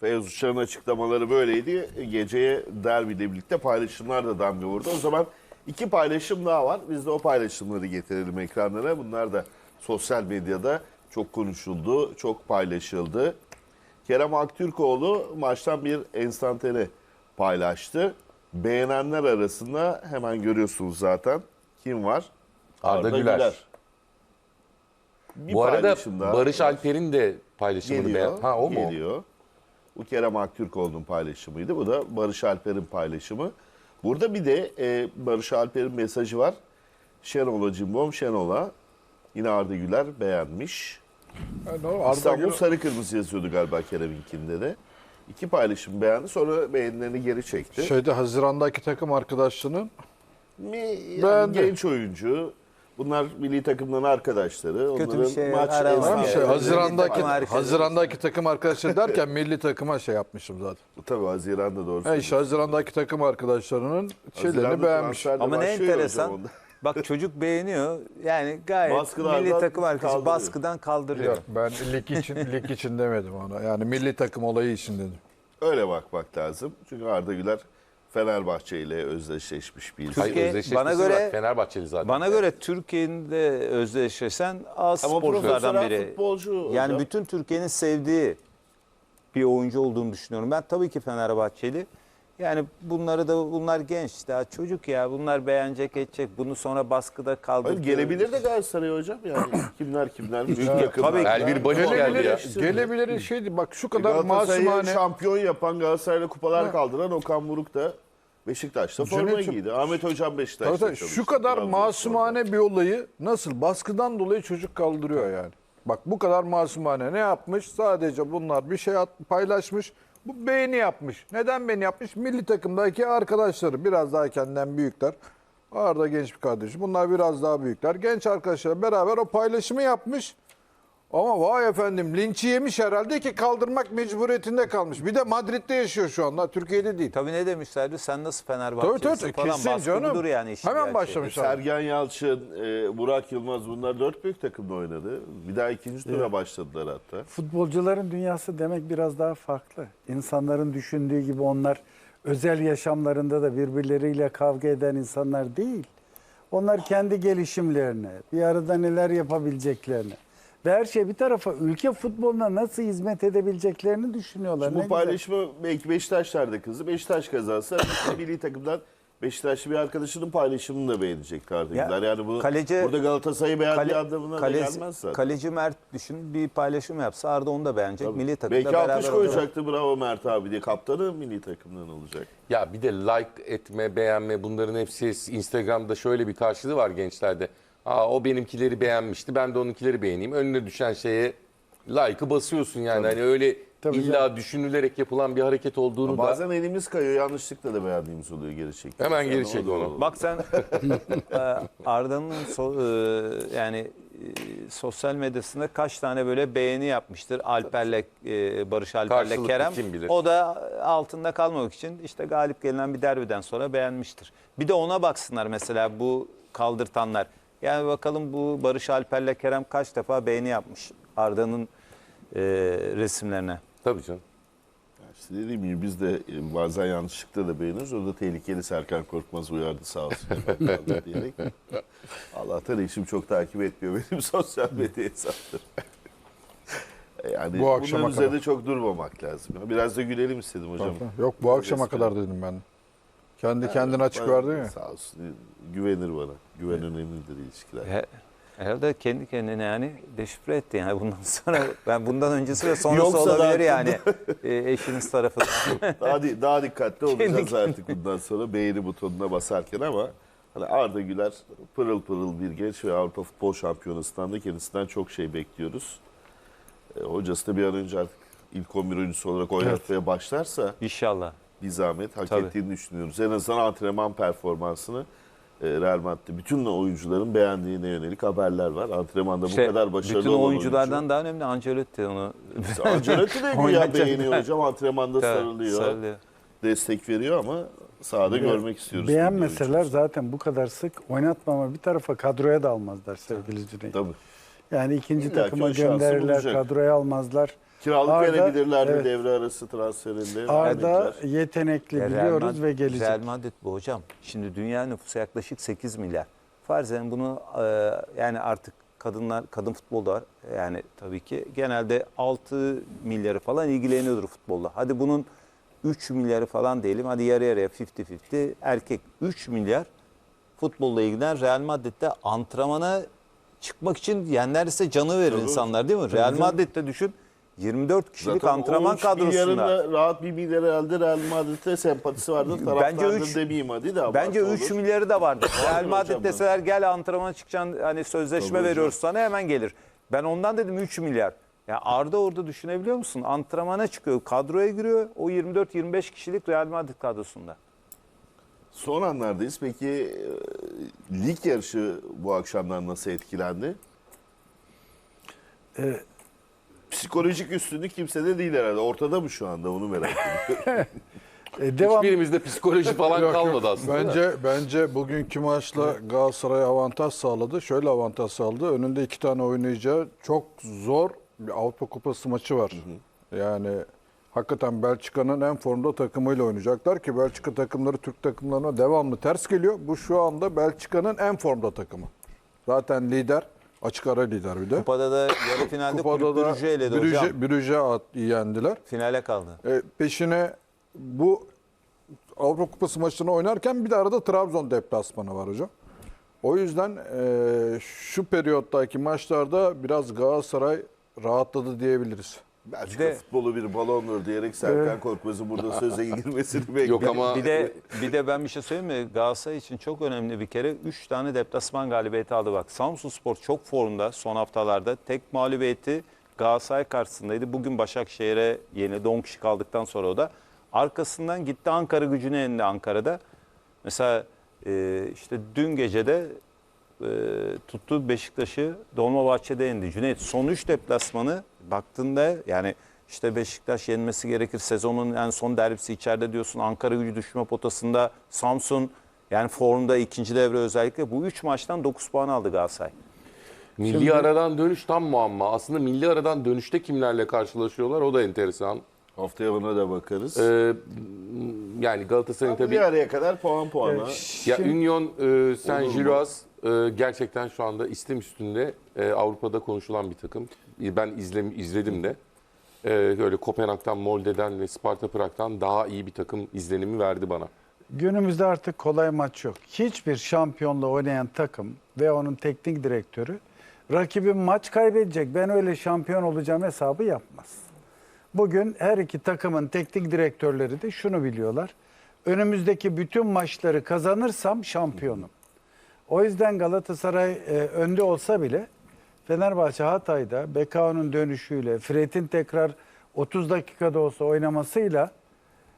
Feyyaz Uçar'ın açıklamaları böyleydi. Geceye derbiyle birlikte paylaşımlar da damga vurdu. O zaman iki paylaşım daha var. Biz de o paylaşımları getirelim ekranlara. Bunlar da sosyal medyada çok konuşuldu, çok paylaşıldı. Kerem Aktürkoğlu maçtan bir enstantane paylaştı. Beğenenler arasında hemen görüyorsunuz zaten. Kim var? Arda Güler. Bir Bu arada Barış Alper'in de paylaşımını geliyor. beğen. Ha o mu? Geliyor. Bu Kerem Aktürkoğlu'nun paylaşımıydı. Bu da Barış Alper'in paylaşımı. Burada bir de e, Barış Alper'in mesajı var. Şenol'a cimbom Şenol'a. Yine Arda Güler beğenmiş. Yani Arda İstanbul Güler- sarı kırmızı yazıyordu galiba Kerem'inkinde de. İki paylaşım beğendi sonra beğenilerini geri çekti. Şeyde Haziran'daki takım arkadaşlığının Mi, yani Beğendi. genç oyuncu. Bunlar milli takımların arkadaşları. Kötü Onların bir şey maç. Tamam Evet, şey. Haziran'daki Takım arkadaşı. Haziran'daki takım arkadaşları derken milli takıma şey yapmışım zaten. Tabii Haziran'da doğru. Ha işte Haziran'daki takım arkadaşlarının şeylerini Haziran'da beğenmiş. transfer de Ama ne başlıyor hocam enteresan. onda. Bak çocuk beğeniyor. Yani gayet Baskılardan milli takım arkadaşı kaldırıyor. baskıdan kaldırıyor. Yok ben lig için lig için demedim ona. Yani milli takım olayı için dedim. Öyle bakmak lazım. Çünkü Arda Güler Fenerbahçe ile özdeşleşmiş bir. Hayır, Türkiye, özdeşleşmesi bana göre- var. Fenerbahçeli zaten. Bana göre Türkiye'nin de özdeşleşen az Ama sporculardan biri. futbolcu Yani hocam. bütün Türkiye'nin sevdiği bir oyuncu olduğunu düşünüyorum. Ben tabii ki Fenerbahçeli. Yani bunları da bunlar genç daha çocuk ya bunlar beğenecek edecek bunu sonra baskıda kaldırıyor. gelebilir de Galatasaray hocam yani. kimler kimler büyük takımlar. tabii ki. Elvir Baliç geldi Gelebilir, ya. gelebilir şeydi bak şu kadar Galatasaray'ı masumane. şampiyon yapan Galatasaray'la kupalar kaldıran Okan Buruk da Beşiktaş'ta forma Cüneyt'ciğim, giydi. Ahmet Hocam Beşiktaş'ta Tabii tabii, şu kadar masumane bir olayı nasıl baskıdan dolayı çocuk kaldırıyor yani. Bak bu kadar masumane ne yapmış? Sadece bunlar bir şey at, paylaşmış. Bu beğeni yapmış. Neden beğeni yapmış? Milli takımdaki arkadaşları biraz daha kendinden büyükler. Arda genç bir kardeşim. Bunlar biraz daha büyükler. Genç arkadaşlar beraber o paylaşımı yapmış. Ama vay efendim linçi yemiş herhalde ki kaldırmak mecburiyetinde kalmış. Bir de Madrid'de yaşıyor şu anda. Türkiye'de değil. Tabii ne demişlerdi sen nasıl Tabii Fenerbahçelisin tabii falan kesin baskı canım. budur yani işin Hemen gerçeği. başlamışlar. Sergen Yalçın, e, Burak Yılmaz bunlar dört büyük takımda oynadı. Bir daha ikinci tura başladılar hatta. Futbolcuların dünyası demek biraz daha farklı. İnsanların düşündüğü gibi onlar özel yaşamlarında da birbirleriyle kavga eden insanlar değil. Onlar kendi gelişimlerine, bir arada neler yapabileceklerini ve her şey bir tarafa ülke futboluna nasıl hizmet edebileceklerini düşünüyorlar. Şimdi bu güzel. paylaşımı belki Beşiktaşlar da kızdı. Beşiktaş kazansa milli takımdan Beşiktaşlı bir arkadaşının paylaşımını da beğenecek Arda Ya. Yani bu kaleci- burada Galatasaray'ı beğendiği Kale- anlamına da kaleci, gelmez zaten. kaleci Mert düşün bir paylaşım yapsa Arda onu da beğenecek. Tabii. Milli takımda Belki beraber alkış olacak. koyacaktı bravo Mert abi diye. Kaptanı milli takımdan olacak. Ya bir de like etme, beğenme bunların hepsi Instagram'da şöyle bir karşılığı var gençlerde. Aa o benimkileri beğenmişti. Ben de onunkileri beğeneyim. Önüne düşen şeye like'ı basıyorsun yani. Hani öyle Tabii illa düşünülerek yapılan bir hareket olduğunu da Bazen elimiz kayıyor yanlışlıkla da beğendiğimiz oluyor geri çekiyoruz. Hemen geri Yani çek onu. Bak sen e, Arda'nın so- e, yani e, sosyal medyasında kaç tane böyle beğeni yapmıştır Alper'le e, Barış Alper'le Karşılıklı Kerem. kim bilir. O da altında kalmamak için işte galip gelinen bir derbiden sonra beğenmiştir. Bir de ona baksınlar mesela bu kaldırtanlar. Yani bakalım bu Barış Alper'le Kerem kaç defa beğeni yapmış Arda'nın e, resimlerine. tabii canım. İşte dediğim gibi biz de e, bazen yanlışlıkla da beğeniyoruz. Orada tehlikeli Serkan Korkmaz uyardı sağ olsun. diyerek. Allah'tan eşim çok takip etmiyor benim sosyal medya hesaplarım. Yani Bu akşama bunların kadar. üzerinde çok durmamak lazım. Biraz da gülelim istedim hocam. Yok bu akşama kadar dedim ben. Kendi kendine açık verdi ya. Sağ olsun. Güvenir bana. Güven önemlidir ilişkiler. He- Herhalde kendi kendine yani deşifre etti yani bundan sonra ben bundan öncesi ve sonrası Yoksa olabilir yani e, eşiniz tarafından. Daha, daha dikkatli olacağız artık bundan sonra beğeni butonuna basarken ama hani Arda Güler pırıl pırıl bir genç ve Avrupa Futbol Şampiyonası'ndan da kendisinden çok şey bekliyoruz. E, hocası da bir an önce artık ilk 11 oyuncusu olarak oynatmaya başlarsa İnşallah. Bir zahmet hak Tabii. ettiğini düşünüyoruz. En azından antrenman performansını e, Real Madrid'de bütün oyuncuların beğendiğine yönelik haberler var. Antrenmanda İşte bu kadar başarılı bütün olan oyunculardan oyuncu. daha önemli Ancelotti onu Ancelotti de güya beğeniyor hocam. Antrenmanda sarılıyor. sarılıyor. destek veriyor ama sahada görmek istiyoruz. Beğenmeseler zaten bu kadar sık oynatmama bir tarafa kadroya da almazlar sevgili Cüneyt. Tabii. Yani ikinci İlla takıma gönderirler, kadroya almazlar. Kiralık Arda- verebilirler mi evet. devre arası transferinde? Arda yetenekli Real biliyoruz Mad- ve gelecek. Real Madrid bu hocam. Şimdi dünya nüfusu yaklaşık 8 milyar. Farzen bunu e, yani artık kadınlar kadın futbolda var. Yani tabii ki genelde 6 milyarı falan ilgileniyordur futbolla. Hadi bunun 3 milyarı falan diyelim. Hadi yarı yarıya 50-50 erkek 3 milyar futbolla ilgilenen Real Madrid'de antrenmana çıkmak için yani neredeyse canı verir Tabii. insanlar değil mi? Real Madrid'de düşün 24 kişilik Zaten antrenman kadrosunda. da rahat bir milyar herhalde Real Madrid'e sempatisi vardır. Taraftardır üç- demeyeyim hadi de. Bence abartı 3 olur. milyarı da vardı. Real Madrid deseler gel antrenmana çıkacaksın hani sözleşme Tabii veriyoruz sana hemen gelir. Ben ondan dedim 3 milyar. Ya Arda orada düşünebiliyor musun? Antrenmana çıkıyor, kadroya giriyor. O 24-25 kişilik Real Madrid kadrosunda. Son anlardayız. Peki e, lig yarışı bu akşamdan nasıl etkilendi? Ee, Psikolojik üstünlük kimsede değil herhalde. Ortada mı şu anda onu merak ediyorum. e, devam Hiçbirimizde psikoloji falan Yok, kalmadı aslında. Bence bence bugünkü maçla Galatasaray avantaj sağladı. Şöyle avantaj sağladı. Önünde iki tane oynayacağı çok zor bir Avrupa Kupası maçı var. Yani hakikaten Belçika'nın en formda takımıyla oynayacaklar ki Belçika takımları Türk takımlarına devamlı ters geliyor. Bu şu anda Belçika'nın en formda takımı. Zaten lider, açık ara lider bir de. Kupada da yarı finalde Kupada da Brugge eledi hocam. Brüj'e, Brüj'e at- yendiler. Finale kaldı. E, peşine bu Avrupa Kupası maçını oynarken bir de arada Trabzon deplasmanı var hocam. O yüzden e, şu periyottaki maçlarda biraz Galatasaray rahatladı diyebiliriz. Belçika de- futbolu bir balondur diyerek Serkan Korkmaz'ın burada söze girmesini bekliyorum. Yok ama Bir de bir de ben bir şey söyleyeyim mi? Galatasaray için çok önemli bir kere 3 tane deplasman galibiyeti aldı bak. Samsunspor çok formda son haftalarda. Tek mağlubiyeti Galatasaray karşısındaydı. Bugün Başakşehir'e yenildi. 10 kişi kaldıktan sonra o da. Arkasından gitti Ankara gücüne yendi Ankara'da. Mesela e, işte dün gecede e, tuttuğu Beşiktaş'ı Dolmabahçe'de yendi. Cüneyt son 3 deplasmanı baktığında yani işte Beşiktaş yenmesi gerekir. Sezonun en son derbisi içeride diyorsun. Ankara gücü düşme potasında. Samsun yani formda ikinci devre özellikle. Bu 3 maçtan 9 puan aldı Galatasaray. milli aradan dönüş tam muamma. Aslında milli aradan dönüşte kimlerle karşılaşıyorlar o da enteresan. Haftaya ona da bakarız. Ee, yani Galatasaray'ın Tabii. tabii Bir araya kadar puan puana. Ya Şimdi- Union e, Saint? Gilloise e, gerçekten şu anda istem üstünde e, Avrupa'da konuşulan bir takım. Ben izlem, izledim de. E, öyle Kopenhag'dan, Molde'den ve Sparta Prag'dan daha iyi bir takım izlenimi verdi bana. Günümüzde artık kolay maç yok. Hiçbir şampiyonla oynayan takım ve onun teknik direktörü rakibim maç kaybedecek ben öyle şampiyon olacağım hesabı yapmaz. Bugün her iki takımın teknik direktörleri de şunu biliyorlar. Önümüzdeki bütün maçları kazanırsam şampiyonum. O yüzden Galatasaray e, önde olsa bile Fenerbahçe Hatay'da Bekao'nun dönüşüyle, Fred'in tekrar 30 dakikada olsa oynamasıyla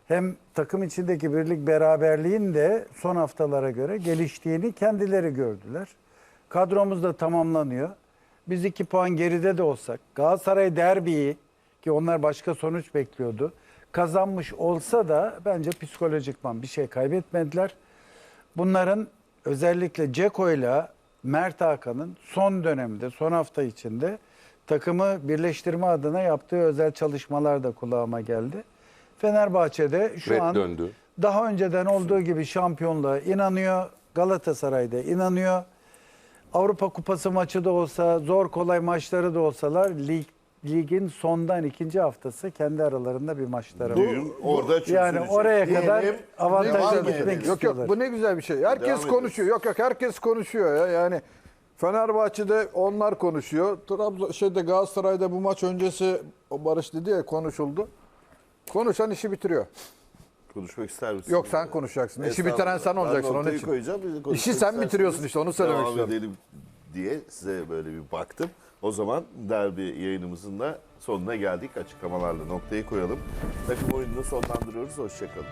hem takım içindeki birlik beraberliğin de son haftalara göre geliştiğini kendileri gördüler. Kadromuz da tamamlanıyor. Biz iki puan geride de olsak Galatasaray derbiyi ki onlar başka sonuç bekliyordu. Kazanmış olsa da bence psikolojikman bir şey kaybetmediler. Bunların özellikle Ceko ile Mert Hakan'ın son dönemde, son hafta içinde takımı birleştirme adına yaptığı özel çalışmalar da kulağıma geldi. Fenerbahçe'de şu Fred an döndü. daha önceden olduğu gibi şampiyonluğa inanıyor. Galatasaray'da inanıyor. Avrupa Kupası maçı da olsa, zor kolay maçları da olsalar lig, ligin sondan ikinci haftası kendi aralarında bir maçları var. Orada çözülecek. Yani oraya kadar Diyelim, avantajla devam gitmek. Yok yok istiyorlar. bu ne güzel bir şey. Devam Herkes ediyoruz. konuşuyor. Yok yok herkes konuşuyor ya. Yani Fenerbahçe'de onlar konuşuyor. Trabzon şeyde Galatasaray'da bu maç öncesi o Barış dedi ya konuşuldu. Konuşan işi bitiriyor. Konuşmak ister misin? Yok sen konuşacaksın. İşi bitiren sen Ben olacaksın onun noktayı için. koyacağım, biz de konuşmak İşi sen isterseniz bitiriyorsun işte, onu söylemek devam istiyorum. edelim diye size böyle bir baktım. O zaman derbi yayınımızın da sonuna geldik. Açıklamalarla noktayı koyalım. Takım oyununu sonlandırıyoruz. Hoşçakalın.